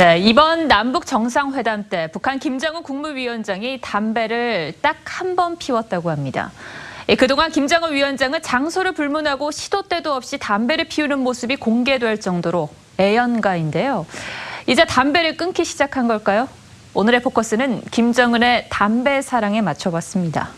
네, 이번 남북 정상회담 때 북한 김정은 국무위원장이 담배를 딱 한 번 피웠다고 합니다. 예, 그동안 김정은 위원장은 장소를 불문하고 시도 때도 없이 담배를 피우는 모습이 공개될 정도로 애연가인데요. 이제 담배를 끊기 시작한 걸까요? 오늘의 포커스는 김정은의 담배 사랑에 맞춰봤습니다.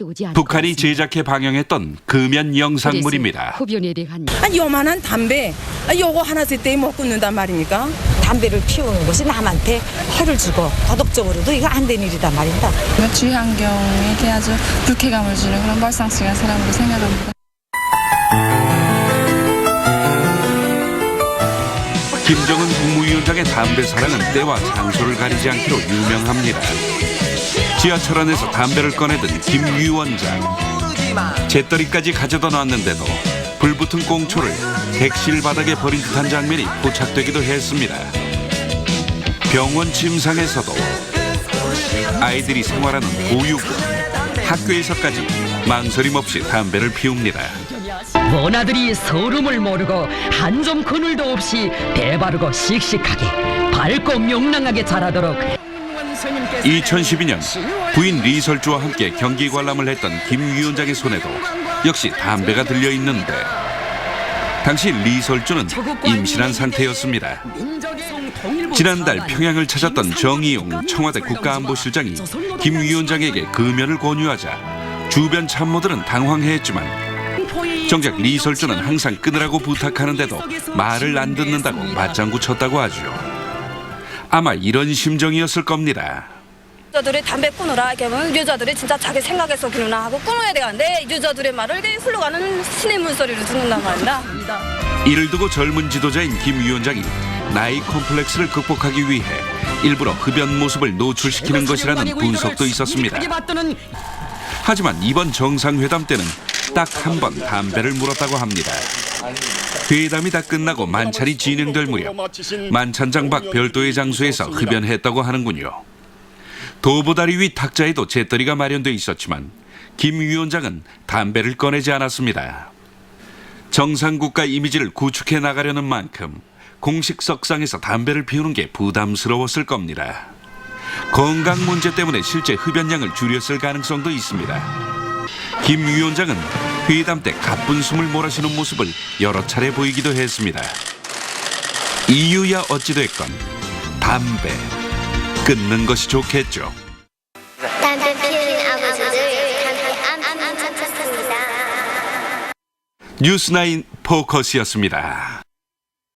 전혀 피우지 않을 북한이 것. 제작해 방영했던 금연 영상물입니다. 흡연에 대한 아, 요만한 담배, 아, 요거 하나 세대에 못 끊는단 말입니까? 담배를 피우는 것이 남한테 해를 주고 도덕적으로도 이거 안 된 일이단 말입니다. 주위 환경에게 아주 불쾌감을 주는 그런 말상치한 사람으로 생각합니다. 김정은 국무위원장의 담배 사랑은 때와 장소를 가리지 않기로 유명합니다. 지하철 안에서 담배를 꺼내든 김 위원장. 재떨이까지 가져다 놨는데도 불붙은 꽁초를 객실 바닥에 버린 듯한 장면이 포착되기도 했습니다. 병원 침상에서도 아이들이 생활하는 보육원, 학교에서까지 망설임 없이 담배를 피웁니다. 원아들이 서름을 모르고 한 점 그늘도 없이 대바르고 씩씩하게 밝고 명랑하게 자라도록 2012년 부인 리설주와 함께 경기 관람을 했던 김 위원장의 손에도 역시 담배가 들려 있는데 당시 리설주는 임신한 상태였습니다. 지난달 평양을 찾았던 정의용 청와대 국가안보실장이 김 위원장에게 금연을 권유하자 주변 참모들은 당황해했지만 정작 리설주는 항상 끊으라고 부탁하는데도 말을 안 듣는다고 맞장구 쳤다고 하죠. 아마 이런 심정이었을 겁니다. 여자들이 담배 끊으라 이렇게 하면 여자들이 진짜 자기 생각에서 끊으나 하고 끊어야 되는데 여자들의 말을 흘러가는 신의 물소리를 듣는단 말입니다. 이를 두고 젊은 지도자인 김 위원장이 나이 콤플렉스를 극복하기 위해 일부러 흡연 모습을 노출시키는 것이라는 분석도 있었습니다. 하지만 이번 정상회담 때는 딱 한 번 담배를 물었다고 합니다. 회담이 다 끝나고 만찬이 진행될 무렵 만찬장 밖 별도의 장소에서 흡연했다고 하는군요. 도보다리 위 탁자에도 재떨이가 마련돼 있었지만 김 위원장은 담배를 꺼내지 않았습니다. 정상국가 이미지를 구축해 나가려는 만큼 공식 석상에서 담배를 피우는 게 부담스러웠을 겁니다. 건강 문제 때문에 실제 흡연량을 줄였을 가능성도 있습니다. 김 위원장은 회담 때 가쁜 숨을 몰아쉬는 모습을 여러 차례 보이기도 했습니다. 이유야 어찌됐건 담배 끊는 것이 좋겠죠. 담배 피우는 안. 뉴스나인 포커스였습니다.